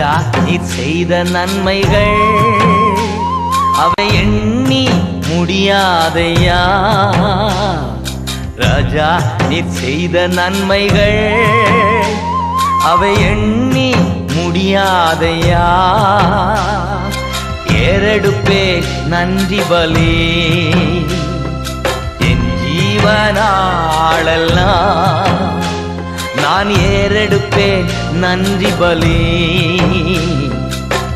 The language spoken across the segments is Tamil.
ராஜா நீ செய்த நன்மைகள். அவை எண்ணி முடியாதையா? ராஜா நீ செய்த நன்மைகள். அவை எண்ணி முடியாதையா? ஏறெடுப்பே நன்றி பலி. என் ஜீவனாளெல்லாம் நான் ஏறெடுப்பேன் நன்றி பலி.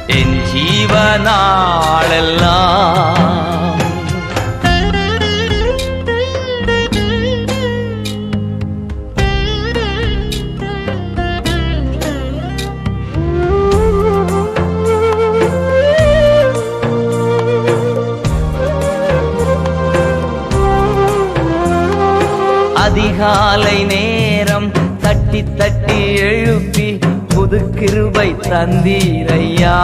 என் ஜீவனாளெல்லாம் அதிகாலை தட்டி தட்டி எழுப்பி புது கிருபை தந்தீரையா.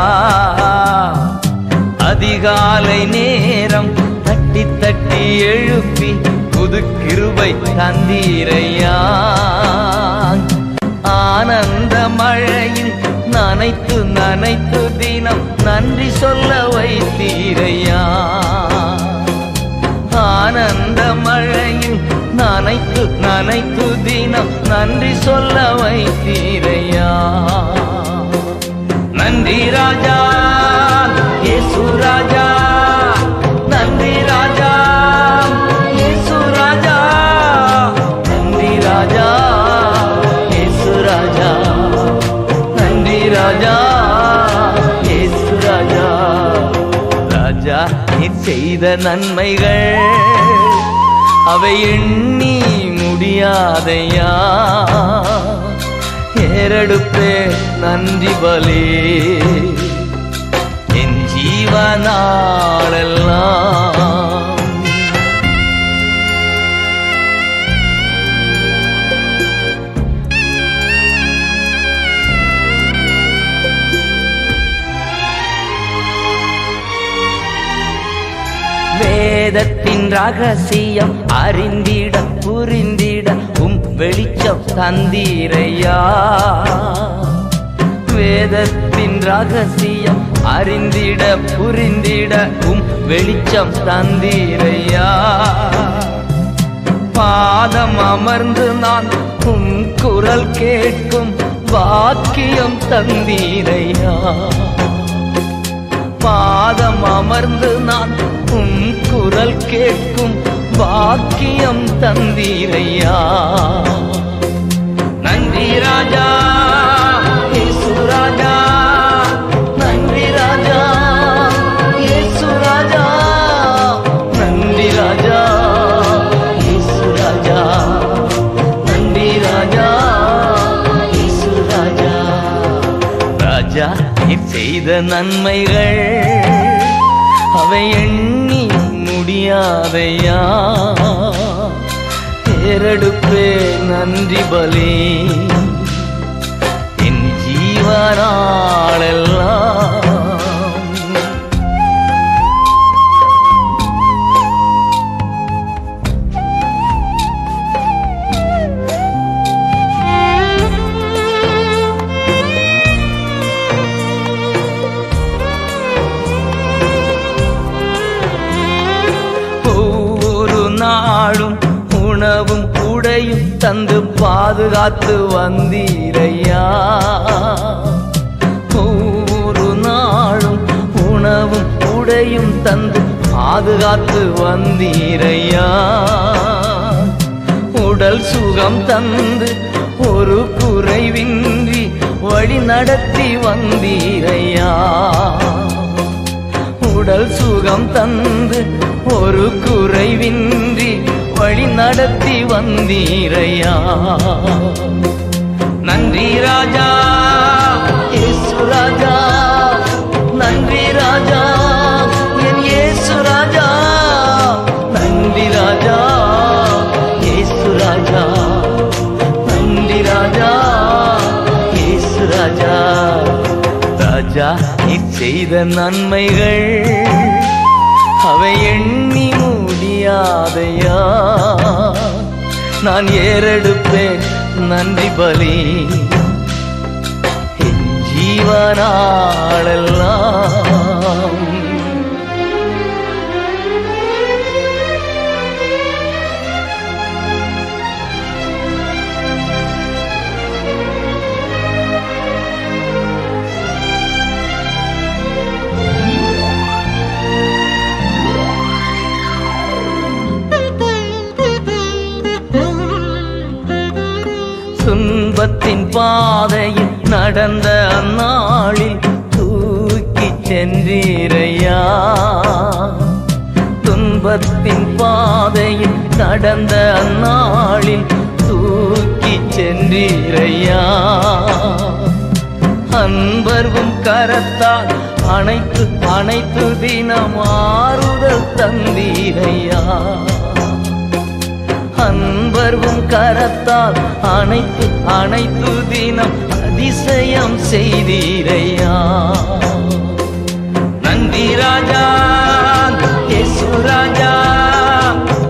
அதிகாலை நேரம் தட்டி தட்டி எழுப்பி புது கிருபை தந்தீரையா. ஆனந்த மழையில் நனைத்து நனைத்து தினம் நன்றி சொல்ல வைத்தீரையா. நனைத்து தினம் நன்றி சொல்ல வைத்தீரையா. நன்றி ராஜா இயேசு ராஜா நன்றி ராஜா இயேசு ராஜா நன்றி ராஜா இயேசு ராஜா நன்றி ராஜா இயேசு ராஜா. ராஜா நீ செய்த நன்மைகள் அவை எண்ணி முடியாதையா? ஏறெடுப்பே நன்றி பலி. என் ஜீவனாளெல்லாம் வேதத்தின் ரகசியம் அறிந்திட புரிந்திட உம் வெளிச்சம் தந்தீரையா? வேதத்தின் ரகசியம் அறிந்திட புரிந்திட உம் வெளிச்சம் தந்தீரையா? பாதம் அமர்ந்து நான் உம் குரல் கேட்கும் வாக்கியம் தந்தீரையா? பாதம் அமர்ந்து நான் குரல் கேட்கும் பாக்கியம் தந்தீரையா? நன்றி ராஜா ராஜா நன்றி ராஜா இயேசு ராஜா நன்றி ராஜா இயேசு ராஜா நன்றி ராஜா இயேசு ராஜா. ராஜா நீர் செய்த நன்மைகள் அவை எண்ணி முடியாதையா? தேரெடுப்பே நன்றி பலி. என் ஜீவனாளெல்லாம் உடையும் தந்து பாதுகாத்து வந்தீரையா? ஒவ்வொரு நாளும் உணவும் உடையும் தந்து பாதுகாத்து வந்தீரையா? உடல் சுகம் தந்து ஒரு குறைவின்றி வழி நடத்தி வந்தீரையா? உடல் சுகம் தந்து ஒரு குறைவின்றி வழி நடத்தி வந்தீரையா? நன்றி ராஜா. இயேசு ராஜா. நன்றி ராஜா. என் இயேசு ராஜா. நன்றி ராஜா. இயேசு ராஜா. நன்றி ராஜா. இயேசு ராஜா. ராஜா நீ செய்த நன்மைகள் அவை எண்ணி முடியாதையா நான் ஏறெடுப்பேன் நன்றி பலி. என் ஜீவனாளெல்லாம் நடந்த அந்நாளில் தூக்கி சென்றீரையா? துன்பத்தின் பாதையில் நடந்த அந்நாளில் தூக்கி சென்றீரையா? அன்பர்வும் கரத்தால் அனைத்து அனைத்து தினம் ஆறுதல் தந்தீரையா? அன்பர்வும் கரத்தால் அனைத்து அனைத்து தினம் அதிசயம் செய்தீரையா? நன்றி ராஜா இயேசு ராஜா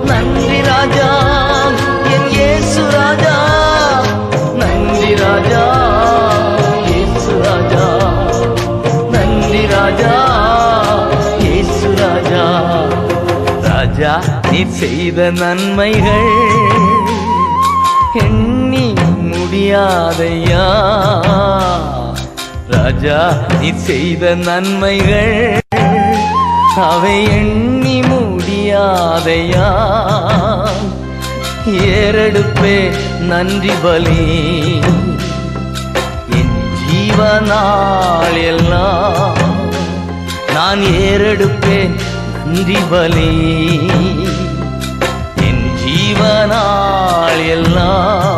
நன்றி ராஜா என் இயேசு ராஜா நன்றி ராஜா இயேசு ராஜா நன்றி ராஜா இயேசு ராஜா. ராஜா நீ செய்த நன்மைகள் முடியாதையா? ராஜா நீ செய்த நன்மைகள் அவை எண்ணி முடியாதையா? ஏறெடுப்பே நன்றி பலி. என் ஜீவனால் எல்லாம் நான் ஏறெடுப்பேன் நன்றி பலி. என் ஜீவனால் எல்லாம்